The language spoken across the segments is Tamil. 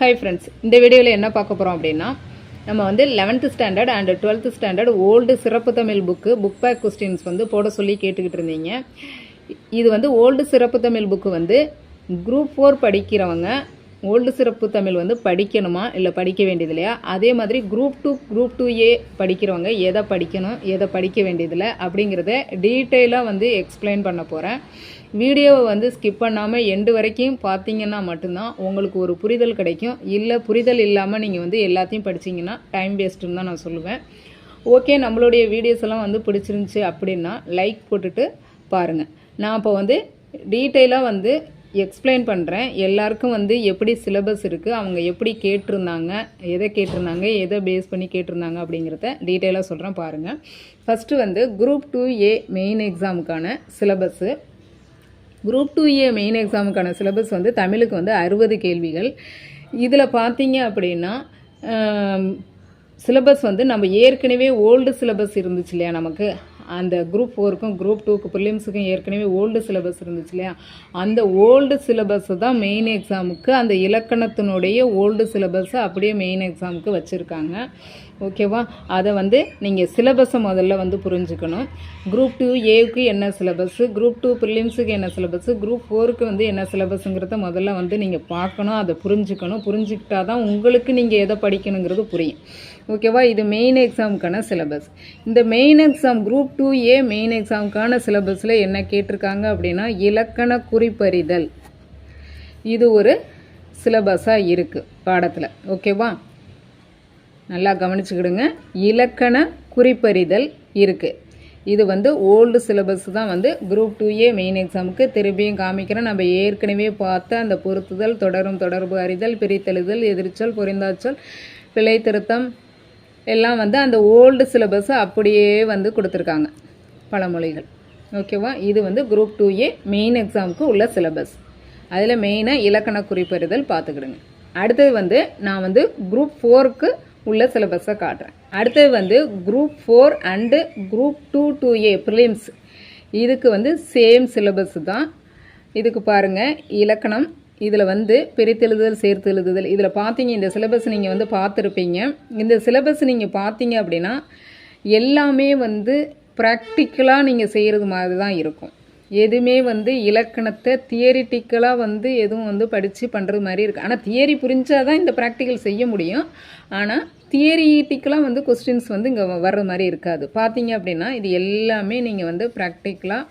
ஹாய் ஃப்ரெண்ட்ஸ் இந்த வீடியோவில் என்ன பார்க்க போகிறோம் அப்படின்னா நம்ம வந்து eleventh standard and twelfth standard old சிறப்பு Tamil book book back questions வந்து போட சொல்லி கேட்டுக்கிட்டு இருந்தீங்க. இது வந்து ஓல்டு சிறப்பு தமிழ் புக்கு வந்து குரூப் ஃபோர் படிக்கிறவங்க ஓல்டு சிறப்பு தமிழ் வந்து படிக்கணுமா? இல்லை படிக்க வேண்டியது இல்லையா? அதே மாதிரி group two group two A படிக்கிறவங்க எதை படிக்கணும் எதை படிக்க வேண்டியதில்லை அப்படிங்கிறத டீட்டெயிலாக வந்து எக்ஸ்பிளைன் பண்ண போகிறேன் வீடியோவை வந்து ஸ்கிப் பண்ணாமல் எண்டு வரைக்கும் பார்த்தீங்கன்னா மட்டும்தான் உங்களுக்கு ஒரு புரிதல் கிடைக்கும். இல்லை புரிதல் இல்லாமல் நீங்கள் வந்து எல்லாத்தையும் படிச்சிங்கன்னா டைம் வேஸ்ட்டுன்னு தான் நான் சொல்லுவேன். ஓகே நம்மளுடைய வீடியோஸ் எல்லாம் வந்து பிடிச்சிருந்துச்சி அப்படின்னா லைக் போட்டுட்டு பாருங்கள் நான் இப்போ வந்து டீட்டெயிலாக வந்து எக்ஸ்பிளைன் பண்ணுறேன் எல்லாருக்கும் வந்து எப்படி சிலபஸ் இருக்குது அவங்க எப்படி கேட்டிருந்தாங்க எதை கேட்டிருந்தாங்க எதை பேஸ் பண்ணி கேட்டிருந்தாங்க அப்படிங்கிறத டீட்டெயிலாக சொல்கிறேன் பாருங்கள் ஃபஸ்ட்டு வந்து group two A main எக்ஸாமுக்கான syllabus group two A main எக்ஸாமுக்கான syllabus வந்து தமிழுக்கு வந்து அறுபது கேள்விகள். இதில் பார்த்தீங்க அப்படின்னா சிலபஸ் வந்து நம்ம ஏற்கனவே ஓல்டு சிலபஸ் இருந்துச்சு இல்லையா நமக்கு? அந்த குரூப் ஃபோருக்கும் குரூப் டூக்கு ப்ரிலிம்ஸுக்கும் ஏற்கனவே ஓல்டு சிலபஸ் இருந்துச்சு இல்லையா? அந்த ஓல்டு சிலபஸ் தான் மெயின் எக்ஸாமுக்கு அந்த இலக்கணத்தினுடைய ஓல்டு சிலபஸை அப்படியே மெயின் எக்ஸாமுக்கு வச்சுருக்காங்க. ஓகேவா? அதை வந்து நீங்கள் சிலபஸை முதல்ல வந்து புரிஞ்சுக்கணும். குரூப் டூ ஏவுக்கு என்ன சிலபஸ்ஸு குரூப் டூ ப்ரிலிம்ஸுக்கு என்ன சிலபஸ்ஸு குரூப் ஃபோருக்கு வந்து என்ன சிலபஸ்ங்கிறத முதல்ல வந்து நீங்கள் பார்க்கணும் அதை புரிஞ்சுக்கணும். புரிஞ்சுக்கிட்டா தான் உங்களுக்கு நீங்கள் எதை படிக்கணுங்கிறது புரியும். ஓகேவா? இது மெயின் எக்ஸாமுக்கான சிலபஸ் இந்த main exam group two A main எக்ஸாமுக்கான சிலபஸில் என்ன கேட்டிருக்காங்க அப்படின்னா இலக்கண குறிப்பறிதல். இது ஒரு சிலபஸாக இருக்குது பாடத்தில். ஓகேவா? நல்லா கவனிச்சுக்கிடுங்க. இலக்கண குறிப்பறிதல் இருக்குது இது வந்து ஓல்டு சிலபஸ் தான் வந்து குரூப் டூ ஏ மெயின் எக்ஸாமுக்கு திரும்பியும் காமிக்கிறேன். நம்ம ஏற்கனவே பார்த்த அந்த பொருத்துதல் தொடரும் தொடர்பு அறிதல் பிரித்தெழுதல் எதிர்ச்சல் பொறிந்தாச்சல் பிழை திருத்தம் எல்லாம் வந்து அந்த ஓல்டு சிலபஸை அப்படியே வந்து கொடுத்துருக்காங்க பழமொழிகள். ஓகேவா இது வந்து குரூப் டூ ஏ மெயின் எக்ஸாமுக்கு உள்ள சிலபஸ் அதில் மெயினாக இலக்கண குறிப்பறிதல் பார்த்துக்கிடுங்க. அடுத்தது வந்து நான் வந்து குரூப் ஃபோருக்கு உள்ள சிலபஸை காட்டுறேன். அடுத்தது வந்து group four and group two two A prelims இதுக்கு வந்து சேம் சிலபஸ் தான். இதுக்கு பாருங்கள் இலக்கணம் இதில் வந்து பிரித்தெழுதுதல் சேர்த்து எழுதுதல் இதில் பார்த்தீங்க இந்த சிலபஸ் நீங்கள் வந்து பார்த்துருப்பீங்க. இந்த சிலபஸ் நீங்கள் பார்த்தீங்க அப்படின்னா எல்லாமே வந்து ப்ராக்டிக்கலாக நீங்கள் செய்கிறது மாதிரி தான் இருக்கும். எதுவுமே வந்து இலக்கணத்தை தியரிட்டிக்கலாக வந்து எதுவும் வந்து படித்து பண்ணுறது மாதிரி இருக்குது ஆனால் தியரி புரிஞ்சால் தான் இந்த ப்ராக்டிக்கல் செய்ய முடியும். ஆனால் தியரிட்டிக்கலாக வந்து கொஸ்டின்ஸ் வந்து இங்கே வர்ற மாதிரி இருக்காது. பார்த்தீங்க அப்படின்னா இது எல்லாமே நீங்கள் வந்து ப்ராக்டிக்கலாக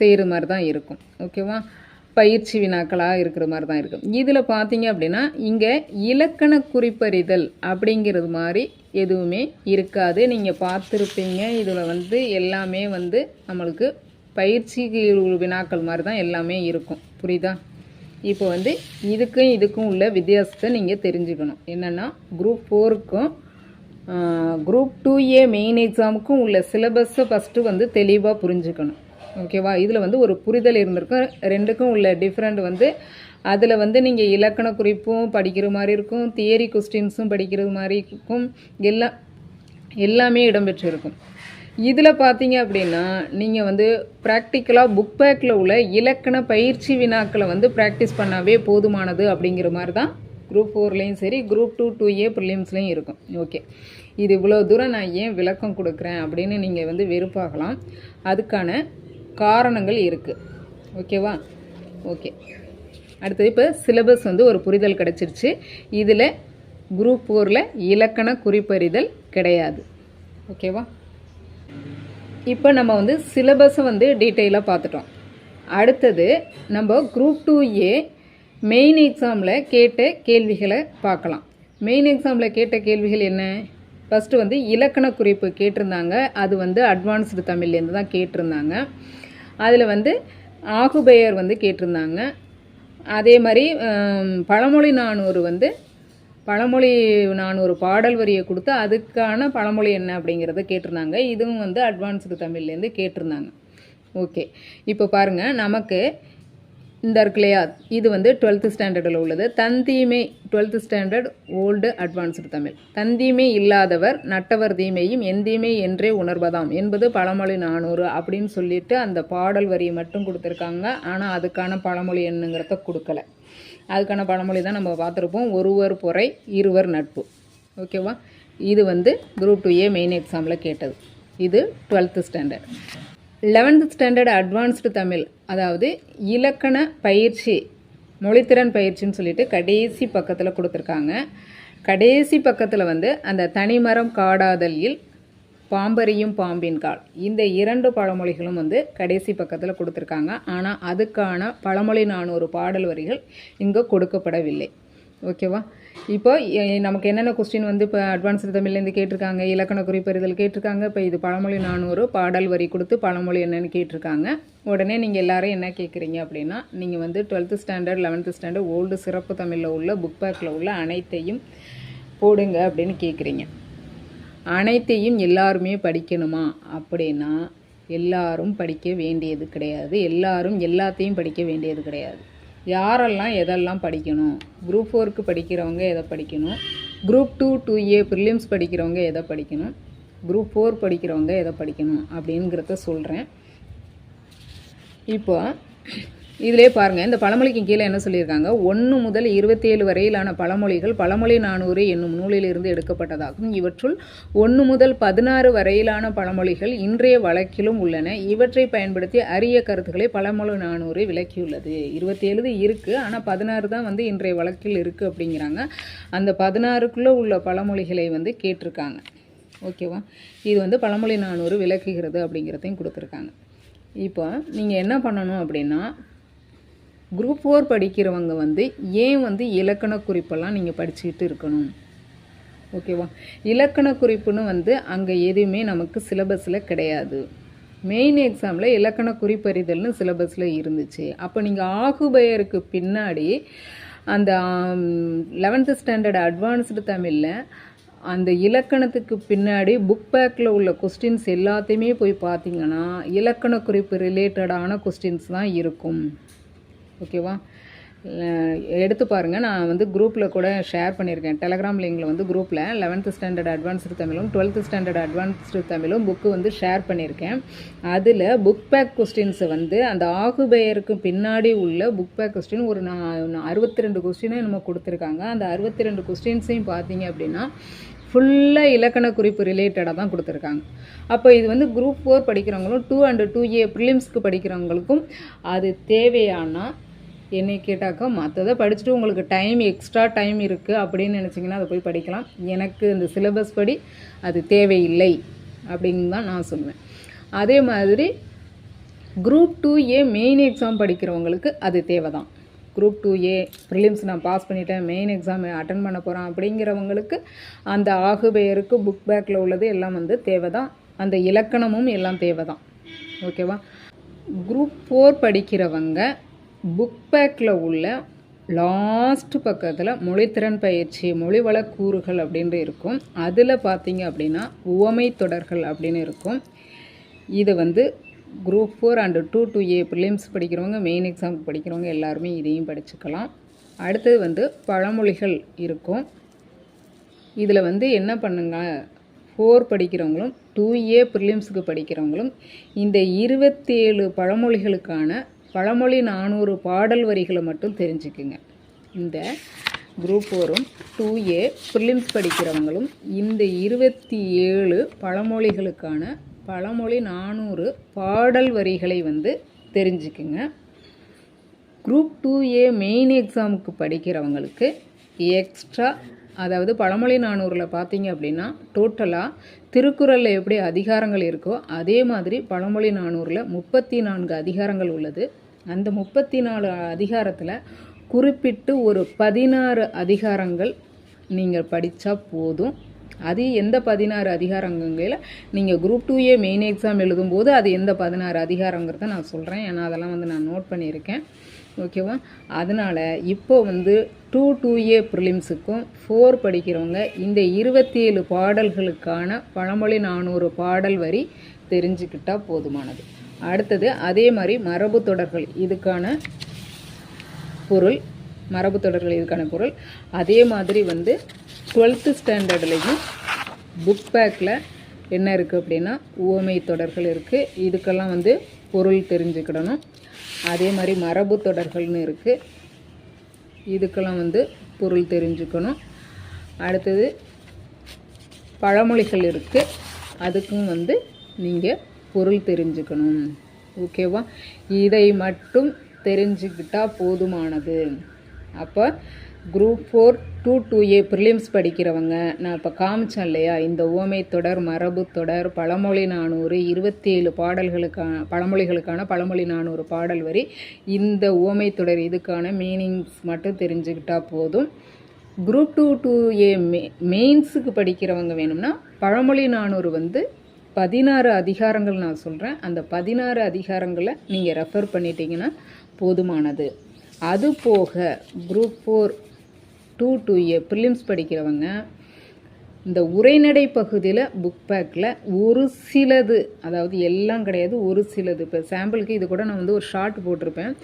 செய்கிற மாதிரி தான் இருக்கும். ஓகேவா பயிற்சி வினாக்களாக இருக்கிற மாதிரி தான் இருக்கும். இதில் பார்த்தீங்க அப்படின்னா இங்கே இலக்கண குறிப்பறிதல் அப்படிங்கிறது மாதிரி எதுவுமே இருக்காது. நீங்கள் பார்த்துருப்பீங்க. இதில் வந்து எல்லாமே வந்து நம்மளுக்கு பயிற்சி வினாக்கள் மாதிரி தான் எல்லாமே இருக்கும். புரியுதா? இப்போ வந்து இதுக்கும் இதுக்கும் உள்ள வித்தியாசத்தை நீங்கள் தெரிஞ்சுக்கணும். என்னென்னா குரூப் ஃபோருக்கும் குரூப் டூ ஏ மெயின் எக்ஸாமுக்கும் உள்ள சிலபஸை ஃபஸ்ட்டு வந்து தெளிவாக புரிஞ்சுக்கணும். ஓகேவா இதில் வந்து ஒரு புரிதல் இருந்திருக்கும். ரெண்டுக்கும் உள்ள டிஃப்ரெண்ட் வந்து அதில் வந்து நீங்கள் இலக்கண குறிப்பும் படிக்கிற மாதிரி இருக்கும் தியரி கொஸ்டின்ஸும் படிக்கிறது மாதிரி இருக்கும். எல்லாம் எல்லாமே இடம்பெற்றிருக்கும். இதில் பார்த்தீங்க அப்படின்னா நீங்கள் வந்து ப்ராக்டிக்கலாக புக் பேக்கில் உள்ள இலக்கண பயிற்சி வினாக்களை வந்து ப்ராக்டிஸ் பண்ணாவே போதுமானது அப்படிங்கிற மாதிரி தான் குரூப் ஃபோர்லேயும் சரி குரூப் டூ டூ ஏ ப்ரிலிம்ஸ்லேயும் இருக்கும். ஓகே இது இவ்வளோ தூரம் நான் ஏன் விளக்கம் கொடுக்குறேன் அப்படின்னு நீங்கள் வந்து வெறுப்பாகலாம். அதுக்கான காரணங்கள் இருக்குது ஓகேவா ஓகே அடுத்தது இப்போ சிலபஸ் வந்து ஒரு புரிதல் கிடச்சிருச்சு. இதில் குரூப் ஃபோரில் இலக்கண குறிப்பறிதல் கிடையாது. ஓகேவா இப்போ நம்ம வந்து சிலபஸை வந்து டீட்டெயிலாக பார்த்துட்டோம். அடுத்தது நம்ம குரூப் டூ ஏ மெயின் எக்ஸாமில் கேட்ட கேள்விகளை பார்க்கலாம். மெயின் எக்ஸாமில் கேட்ட கேள்விகள் என்ன? ஃபஸ்ட்டு வந்து இலக்கண குறிப்பு கேட்டிருந்தாங்க. அது வந்து அட்வான்ஸ்டு தமிழ்லேருந்து தான் கேட்டிருந்தாங்க. அதில் வந்து ஆகுபெயர் வந்து கேட்டிருந்தாங்க. அதே மாதிரி பழமொழி நானூறு வந்து பழமொழி நான் ஒரு பாடல் வரியை கொடுத்து அதுக்கான பழமொழி என்ன அப்படிங்கிறத கேட்டிருந்தாங்க. இதுவும் வந்து அட்வான்ஸ்டு தமிழ்லேருந்து கேட்டிருந்தாங்க. ஓகே இப்போ பாருங்கள் நமக்கு இந்த இருக்கு இல்லையா? இது வந்து டுவெல்த்து ஸ்டாண்டர்டில் உள்ளது. தந்தீமை twelfth standard old advanced Tamil. தந்தீமை இல்லாதவர் நட்டவர் தீமையும் எந்தீமை என்றே உணர்வதாம். என்பது பழமொழி நானூறு அப்படின்னு சொல்லிட்டு அந்த பாடல் வரியை மட்டும் கொடுத்துருக்காங்க. ஆனால் அதுக்கான பழமொழி என்னங்கிறத கொடுக்கல. அதுக்கான பழமொழி தான் நம்ம பார்த்துருப்போம். ஒருவர் பொறை இருவர் நட்பு. ஓகேவா இது வந்து குரூப் டூ ஏ மெயின் எக்ஸாமில் கேட்டது. இது twelfth standard eleventh standard advanced Tamil. அதாவது இலக்கண பயிற்சி மொழித்திறன் பயிற்சின்னு சொல்லிட்டு கடைசி பக்கத்தில் கொடுத்துருக்காங்க. கடைசி பக்கத்தில் வந்து அந்த தனிமரம் காடாதலில் பாம்பரியும் பாம்பின் கால். இந்த இரண்டு பழமொழிகளும் வந்து கடைசி பக்கத்தில் கொடுத்துருக்காங்க. ஆனால் அதுக்கான பழமொழி நானூறு பாடல் வரிகள் இங்கே கொடுக்கப்படவில்லை. ஓகேவா? இப்போ நமக்கு என்னென்ன கொஸ்டின் வந்து இப்போ அட்வான்ஸ்டு தமிழ்லேருந்து கேட்டிருக்காங்க இலக்கண குறிப்பறிதல் கேட்டிருக்காங்க இப்போ இது பழமொழி நானூறு பாடல் வரி கொடுத்து பழமொழி என்னென்னு கேட்டிருக்காங்க. உடனே நீங்கள் எல்லாரும் என்ன கேட்குறீங்க அப்படின்னா நீங்கள் வந்து twelfth standard eleventh standard old சிறப்பு தமிழில் உள்ள புக் பேக்கில் உள்ள அனைத்தையும் போடுங்க அப்படின்னு கேட்குறீங்க அனைத்தையும் எல்லாருமே படிக்கணுமா? அப்படின்னா எல்லாரும் படிக்க வேண்டியது கிடையாது. எல்லாரும் எல்லாத்தையும் படிக்க வேண்டியது கிடையாது. யாரெல்லாம் எதெல்லாம் படிக்கணும்? குரூப் ஃபோருக்கு படிக்கிறவங்க எதை படிக்கணும்? Group two two A prelims படிக்கிறவங்க எதை படிக்கணும்? குரூப் ஃபோர் படிக்கிறவங்க எதை படிக்கணும்? அப்படிங்கிறத சொல்கிறேன் இப்போ இதிலே பாருங்கள் இந்த பழமொழிக்கு கீழே என்ன சொல்லியிருக்காங்க? ஒன்று முதல் இருபத்தேழு வரையிலான பழமொழிகள் பழமொழி நானூறு என்னும் நூலிலிருந்து எடுக்கப்பட்டதாகும். இவற்றுள் ஒன்று முதல் பதினாறு வரையிலான பழமொழிகள் இன்றைய வழக்கிலும் உள்ளன. இவற்றை பயன்படுத்தி அரிய கருத்துக்களை பழமொழி நானூறு விளக்கியுள்ளது. இருபத்தேழு இருக்குது ஆனால் பதினாறு தான் வந்து இன்றைய வழக்கில் இருக்குது அப்படிங்கிறாங்க. அந்த பதினாறுக்குள்ளே உள்ள பழமொழிகளை வந்து கேட்டிருக்காங்க. ஓகேவா? இது வந்து பழமொழி நானூறு விளக்குகிறது அப்படிங்கிறதையும் கொடுத்துருக்காங்க. இப்போ நீங்கள் என்ன பண்ணணும் அப்படின்னா குரூப் ஃபோர் படிக்கிறவங்க வந்து ஏன் வந்து இலக்கண குறிப்பெல்லாம் நீங்கள் படிச்சுக்கிட்டு இருக்கணும்? ஓகேவா இலக்கண குறிப்புன்னு வந்து அங்கே எதுவுமே நமக்கு சிலபஸில் கிடையாது. மெயின் எக்ஸாமில் இலக்கண குறிப்பறிதல்னு சிலபஸில் இருந்துச்சு. அப்போ நீங்கள் ஆகுபெயருக்கு பின்னாடி அந்த லெவன்த்து ஸ்டாண்டர்ட் அட்வான்ஸ்டு தமிழில் அந்த இலக்கணத்துக்கு பின்னாடி புக் பேக்கில் உள்ள கொஸ்டின்ஸ் எல்லாத்தையுமே போய் பார்த்தீங்கன்னா இலக்கண குறிப்பு ரிலேட்டடான கொஸ்டின்ஸ் தான் இருக்கும். ஓகேவா? எடுத்து பாருங்கள் நான் வந்து குரூப்பில் கூட ஷேர் பண்ணியிருக்கேன். டெலகிராம் லிங்கில் வந்து குரூப்பில் லெவன்த்து ஸ்டாண்டர்ட் அட்வான்ஸ்டு தமிழும் டுவெல்த்து ஸ்டாண்டர்ட் அட்வான்ஸ்டு தமிழும் புக்கு வந்து ஷேர் பண்ணியிருக்கேன். அதில் புக் பேக் கொஸ்டின்ஸை வந்து அந்த ஆகுபெயருக்கு பின்னாடி உள்ள புக் பேக் கொஸ்டின் ஒரு நான் அறுபத்தி ரெண்டு கொஸ்டினே நம்ம கொடுத்துருக்காங்க. அந்த அறுபத்தி ரெண்டு கொஸ்டின்ஸையும் பார்த்தீங்க அப்படின்னா ஃபுல்லாக இலக்கண குறிப்பு ரிலேட்டடாக தான் கொடுத்துருக்காங்க. அப்போ இது வந்து குரூப் ஃபோர் படிக்கிறவங்களும் டூ அண்டு டூ ஏ ப்ரிலிம்ஸ்க்கு படிக்கிறவங்களுக்கும் அது தேவையானால் என்னை கேட்டாக்கா மற்றதை படிச்சுட்டு உங்களுக்கு டைம் எக்ஸ்ட்ரா டைம் இருக்குது அப்படின்னு நினச்சிங்கன்னா அதை போய் படிக்கலாம். எனக்கு இந்த சிலபஸ் படி அது தேவையில்லை அப்படின்னு தான் நான் சொல்லுவேன். அதே மாதிரி group two A main exam படிக்கிறவங்களுக்கு அது தேவை தான் குரூப் டூ ஏ ப்ரிலிம்ஸ் நான் பாஸ் பண்ணிட்டேன் மெயின் எக்ஸாம் அட்டன் பண்ண போகிறேன் அப்படிங்கிறவங்களுக்கு அந்த ஆகுபெயருக்கு புக் பேக்கில் உள்ளது எல்லாம் வந்து தேவை தான் அந்த இலக்கணமும் எல்லாம் தேவை தான் ஓகேவா குரூப் ஃபோர் படிக்கிறவங்க புக் பேக்கில் உள்ள லாஸ்ட் பக்கத்தில் மொழித்திறன் பயிற்சி மொழி வளக்கூறுகள் அப்படின்ட்டு இருக்கும். அதில் பார்த்தீங்க அப்படின்னா உவமை தொடர்கள் அப்படின்னு இருக்கும். இது வந்து group four and two two A prelims படிக்கிறவங்க மெயின் எக்ஸாமுக்கு படிக்கிறவங்க எல்லாருமே இதையும் படிச்சுக்கலாம். அடுத்தது வந்து பழமொழிகள் இருக்கும். இதில் வந்து என்ன பண்ணுங்க? ஃபோர் படிக்கிறவங்களும் டூ ஏ ப்ரிலிம்ஸுக்கு படிக்கிறவங்களும் இந்த இருபத்தேழு பழமொழிகளுக்கான பழமொழி நானூறு பாடல் வரிகளை மட்டும் தெரிஞ்சுக்குங்க. இந்த குரூப் வரும். டூ ஏ ப்ரிலிம்ஸ் படிக்கிறவங்களும் இந்த இருபத்தி ஏழு பழமொழிகளுக்கான பழமொழி நானூறு பாடல் வரிகளை வந்து தெரிஞ்சுக்குங்க. குரூப் டூ ஏ மெயின் எக்ஸாமுக்கு படிக்கிறவங்களுக்கு எக்ஸ்ட்ரா அதாவது பழமொழி நானூறில் பார்த்தீங்க அப்படின்னா டோட்டலாக திருக்குறளில் எப்படி அதிகாரங்கள் இருக்கோ அதே மாதிரி பழமொழி நானூரில் முப்பத்தி நான்கு அதிகாரங்கள் உள்ளது. அந்த முப்பத்தி நாலு அதிகாரத்தில் குறிப்பிட்டு ஒரு பதினாறு அதிகாரங்கள் நீங்கள் படித்தா போதும். அது எந்த பதினாறு அதிகாரங்களில் நீங்கள் group two A main exam எழுதும்போது அது எந்த பதினாறு அதிகாரங்கிறத நான் சொல்கிறேன் ஏன்னா அதெல்லாம் வந்து நான் நோட் பண்ணியிருக்கேன். ஓகேவா? அதனால் இப்போ வந்து டூ டூ ஏ ப்ரிலிம்ஸுக்கும் ஃபோர் படிக்கிறவங்க இந்த இருபத்தி ஏழு பாடல்களுக்கான பழமொழி நானூறு பாடல் வரி தெரிஞ்சுக்கிட்டால் போதுமானது. அடுத்தது அதே மாதிரி மரபு தொடர்கள் இதுக்கான பொருள் மரபு தொடர்கள் இதுக்கான பொருள். அதே மாதிரி வந்து டுவெல்த்து ஸ்டாண்டர்ட்லேயும் புக் பேக்கில் என்ன இருக்குது அப்படின்னா உவமை தொடர்கள் இருக்குது இதுக்கெல்லாம் வந்து பொருள் தெரிஞ்சுக்கிடணும். அதே மாதிரி மரபு தொடர்கள்னு இருக்குது இதுக்கெல்லாம் வந்து பொருள் தெரிஞ்சுக்கணும். அடுத்தது பழமொழிகள் இருக்குது அதுக்கும் வந்து நீங்கள் பொருள் தெரிஞ்சுக்கணும். ஓகேவா? இதை மட்டும் தெரிஞ்சுக்கிட்டால் போதுமானது. அப்போ group four two two A prelims படிக்கிறவங்க. நான் இப்போ காமிச்சேன் இல்லையா? இந்த ஓமை தொடர் மரபு தொடர் பழமொழி நானூறு இருபத்தி ஏழு பாடல்களுக்கான பழமொழிகளுக்கான பழமொழி நானூறு பாடல் வரி. இந்த ஓமை தொடர் இதுக்கான மீனிங்ஸ் மட்டும் தெரிஞ்சுக்கிட்டா போதும். குரூப் டூ டூ ஏ மெ மெயின்ஸுக்கு படிக்கிறவங்க வேணும்னா பழமொழி நானூறு வந்து பதினாறு அதிகாரங்கள் நான் சொல்கிறேன் அந்த பதினாறு அதிகாரங்களை நீங்கள் ரெஃபர் பண்ணிட்டீங்கன்னா போதுமானது. அது போக group four two two A prelims படிக்கிறவங்க இந்த உரைநடை பகுதியில் புக் பேக்கில் ஒரு சிலது அதாவது எல்லாம் கிடையாது ஒரு சிலது. இப்போ சாம்பிளுக்கு இது கூட நான் வந்து ஒரு ஷார்ட் போட்டிருப்பேன்.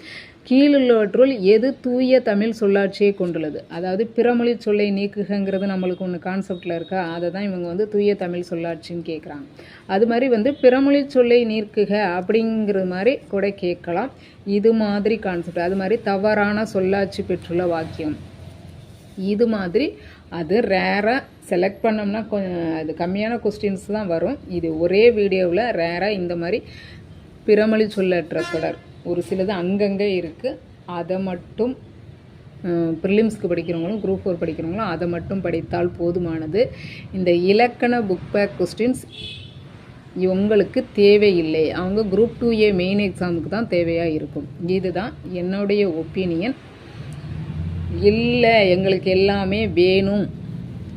கீழுள்ளவற்றுள் எது தூய தமிழ் சொல்லாட்சியை கொண்டுள்ளது? அதாவது பிறமொழி சொல்லை நீக்குகங்கிறது நம்மளுக்கு ஒன்று கான்செப்டில் இருக்கா? அதை தான் இவங்க வந்து தூய தமிழ் சொல்லாட்சின்னு கேட்குறாங்க அது மாதிரி வந்து பிறமொழி சொல்லை நீக்குக அப்படிங்கிறது மாதிரி கூட கேட்கலாம். இது மாதிரி கான்செப்ட் அது மாதிரி தவறான சொல்லாட்சி பெற்றுள்ள வாக்கியம். இது மாதிரி அது ரேராக செலக்ட் பண்ணோம்னா கொஞ்சம் அது கம்மியான கொஸ்டின்ஸ் தான் வரும். இது ஒரே வீடியோவில் ரேராக இந்த மாதிரி பிரமளி சொல்லற்ற தொடர். ஒரு சிலது அங்கங்கே இருக்குது அதை மட்டும் ப்ரிலிம்ஸ்க்கு படிக்கிறவங்களும் குரூப் ஃபோர் படிக்கிறவங்களும் அதை மட்டும் படித்தால் போதுமானது. இந்த இலக்கண புக் பேக் கொஸ்டின்ஸ் உங்களுக்கு தேவையில்லை. அவங்க குரூப் டூ ஏ மெயின் எக்ஸாமுக்கு தான் தேவையாக இருக்கும். இதுதான் என்னுடைய ஒப்பீனியன் இல்லை எங்களுக்கு எல்லாமே வேணும்.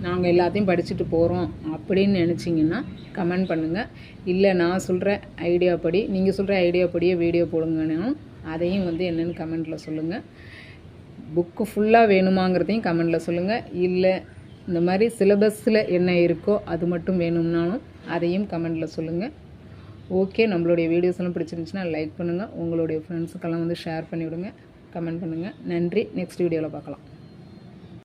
நாங்கள் எல்லாத்தையும் படிச்சுட்டு போகிறோம் அப்படின்னு நினச்சிங்கன்னா கமெண்ட் பண்ணுங்கள் இல்லை நான் சொல்கிற ஐடியா படி நீங்கள் சொல்கிற ஐடியா படியே வீடியோ போடுங்கன்னு அதையும் வந்து என்னென்னு கமெண்ட்டில் சொல்லுங்கள் புக்கு ஃபுல்லாக வேணுமாங்கிறதையும் கமெண்டில் சொல்லுங்கள் இல்லை இந்த மாதிரி சிலபஸில் என்ன இருக்கோ அது மட்டும் வேணும்னாலும் அதையும் கமெண்டில் சொல்லுங்கள் ஓகே நம்மளுடைய வீடியோஸ்லாம் பிடிச்சிருந்துச்சுன்னா லைக் பண்ணுங்கள் உங்களுடைய ஃப்ரெண்ட்ஸுக்கெல்லாம் வந்து ஷேர் பண்ணிவிடுங்க. கமெண்ட் பண்ணுங்கள் நன்றி. நெக்ஸ்ட் வீடியோவில் பார்க்கலாம்.